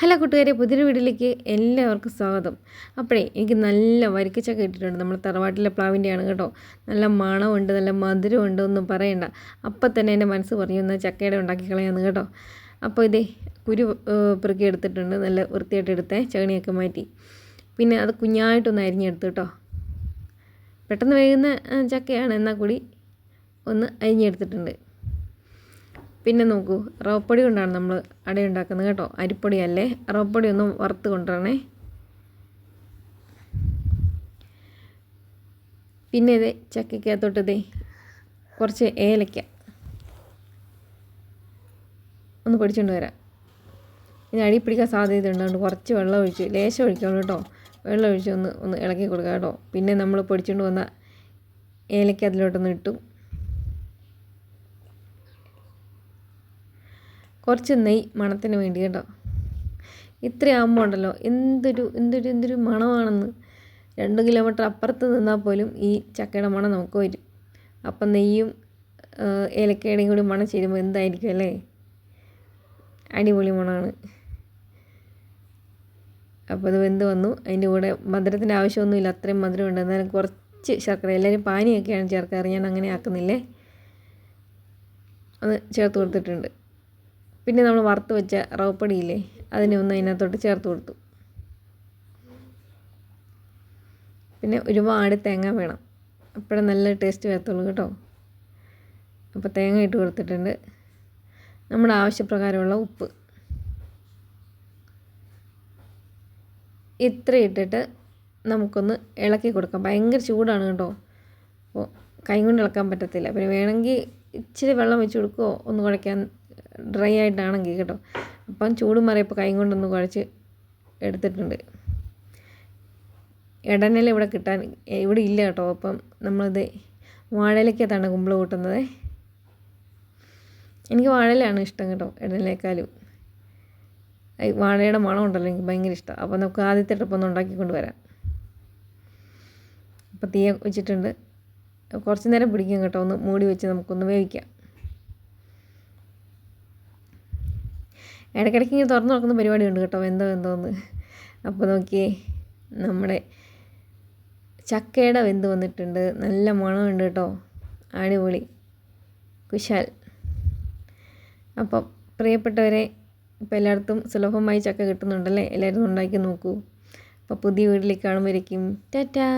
Hello കൂട്ടുകാരെ പുതിയൊരു വീട്ടിലേക്ക് എല്ലാവർക്കും സ്വാഗതം. അപ്പോഴേ എനിക്ക് നല്ല വരിക്കച്ചക്ക ഇട്ടിട്ടുണ്ട് നമ്മൾ തറവാട്ടിലെ പ്ലാവിന്റെയാണ് കേട്ടോ. നല്ല മണമുണ്ട് നല്ല മധുരമുണ്ട് ഒന്നും പറയണ്ട. അപ്പം തന്നെ എന്റെ മനസ്സ് പറഞ്ഞു എന്നാൽ ചക്കയുടെ ഉണ്ടാക്കി കളയാന്ന് കേട്ടോ. അപ്പോൾ ഇതേ കുരു പെറുക്കി എടുത്തിട്ടുണ്ട്. നല്ല വൃത്തിയായിട്ട് എടുത്തേ ചകണിയൊക്കെ മാറ്റി. പിന്നെ അത് കുഞ്ഞായിട്ടൊന്ന് അരിഞ്ഞെടുത്തു കേട്ടോ. പെട്ടെന്ന് വേകുന്ന ചക്കയാണ്. എന്നാൽ കൂടി ഒന്ന് അരിഞ്ഞെടുത്തിട്ടുണ്ട്. പിന്നെ നോക്കൂ റവപ്പൊടി കൊണ്ടാണ് നമ്മൾ അട ഉണ്ടാക്കുന്നത് കേട്ടോ. അരിപ്പൊടിയല്ലേ? റവപ്പൊടി ഒന്ന് വറുത്ത് കൊണ്ടുവരണേ. പിന്നെ ഇത് ചക്കയ്ക്കകത്തോട്ട് ഇതേ കുറച്ച് ഏലക്ക. ഒന്ന് പൊടിച്ചുകൊണ്ട് വരാം. ഇനി അടി പിടിക്കാൻ സാധ്യത ഉണ്ട് കുറച്ച് വെള്ളം ഒഴിച്ച് ലേശം ഒഴിക്കണം കേട്ടോ. വെള്ളം ഒഴിച്ച് ഒന്ന് ഒന്ന് ഇളക്കി കൊടുക്കാം കേട്ടോ. പിന്നെ നമ്മൾ പൊടിച്ചുകൊണ്ട് വന്ന ഏലയ്ക്ക അതിലോട്ടൊന്ന് ഇട്ടു. കുറച്ച് നെയ് മണത്തിന് വേണ്ടി കേട്ടോ. ഇത്രയാകുമ്പോൾ ഉണ്ടല്ലോ എന്തൊരു എന്തൊരു എന്തൊരു മണമാണെന്ന്. രണ്ട് കിലോമീറ്റർ അപ്പുറത്ത് നിന്നാൽ പോലും ഈ ചക്കയുടെ മണം നമുക്ക് വരും. അപ്പം നെയ്യും ഏലക്കയുടെയും കൂടി മണം ചേരുമ്പോൾ എന്തായിരിക്കും അല്ലേ? അടിപൊളി മണമാണ്. അപ്പോൾ അത് വെന്ത് വന്നു. അതിന്റെ കൂടെ മധുരത്തിന്റെ ആവശ്യമൊന്നുമില്ല അത്രയും മധുരമുണ്ട് എന്നാലും കുറച്ച് ശർക്കര എല്ലാവരും പാനിയൊക്കെയാണ് ചേർക്കാറ്. ഞാൻ അങ്ങനെ ആക്കുന്നില്ലേ? അത് ചേർത്ത് കൊടുത്തിട്ടുണ്ട്. പിന്നെ നമ്മൾ വറുത്ത് വെച്ച റവപ്പൊടിയില്ലേ അതിനെ ഒന്ന് അതിനകത്തോട്ട് ചേർത്ത് കൊടുത്തു. പിന്നെ ഒരുപാട് തേങ്ങ വേണം. അപ്പോഴേ നല്ല ടേസ്റ്റ് വരത്തുള്ളൂ കേട്ടോ. അപ്പോൾ തേങ്ങ ഇട്ട് കൊടുത്തിട്ടുണ്ട്. നമ്മുടെ ആവശ്യപ്രകാരമുള്ള ഉപ്പ്. ഇത്ര ഇട്ടിട്ട് നമുക്കൊന്ന് ഇളക്കി കൊടുക്കാം. ഭയങ്കര ചൂടാണ് കേട്ടോ. അപ്പോൾ കൈ കൊണ്ട് ഇളക്കാൻ പറ്റത്തില്ല. പിന്നെ വേണമെങ്കിൽ ഇച്ചിരി വെള്ളം വെച്ച് കൊടുക്കുമോ ഒന്ന് കുഴയ്ക്കാൻ ഡ്രൈ ആയിട്ടാണെങ്കിൽ കേട്ടോ. അപ്പം ചൂട് മാറിയപ്പോൾ കൈ കൊണ്ടൊന്ന് കുഴച്ച് എടുത്തിട്ടുണ്ട്. ഇടനില ഇവിടെ കിട്ടാൻ ഇവിടെ ഇല്ല കേട്ടോ. അപ്പം നമ്മളിത് വാഴയിലേക്കത്താണ് കുമ്പിൾ കൂട്ടുന്നത്. എനിക്ക് വാഴയിലാണ് ഇഷ്ടം കേട്ടോ ഇടനിലേക്കാലും വാഴയുടെ മണം ഉണ്ടല്ലോ എനിക്ക് ഭയങ്കര ഇഷ്ടം. അപ്പോൾ നമുക്ക് ആദ്യത്തെ ട്രിപ്പ് ഒന്ന് ഉണ്ടാക്കിക്കൊണ്ട് വരാം അപ്പോൾ തീയ വെച്ചിട്ടുണ്ട്. കുറച്ച് നേരം പിടിക്കും കേട്ടോ ഒന്ന് മൂടി വെച്ച് നമുക്കൊന്ന് വേവിക്കാം. ഇടയ്ക്കിടയ്ക്ക് ഇങ്ങനെ തുറന്നു നോക്കുന്ന പരിപാടിയുണ്ട് കേട്ടോ. എന്തോ എന്തോന്ന്. അപ്പോൾ നോക്കിയേ നമ്മുടെ ചക്കയുടെ വെന്ത് വന്നിട്ടുണ്ട്. നല്ല മണമുണ്ട് കേട്ടോ. അടിപൊളി. കുശാൽ. അപ്പം പ്രിയപ്പെട്ടവരെ ഇപ്പോൾ എല്ലായിടത്തും സുലഭമായി ചക്ക കിട്ടുന്നുണ്ടല്ലേ? എല്ലാവരും ഉണ്ടാക്കി നോക്കൂ. അപ്പോൾ പുതിയ വീട്ടിലേക്ക് കാണുമ്പോഴേക്കും ടാറ്റാ!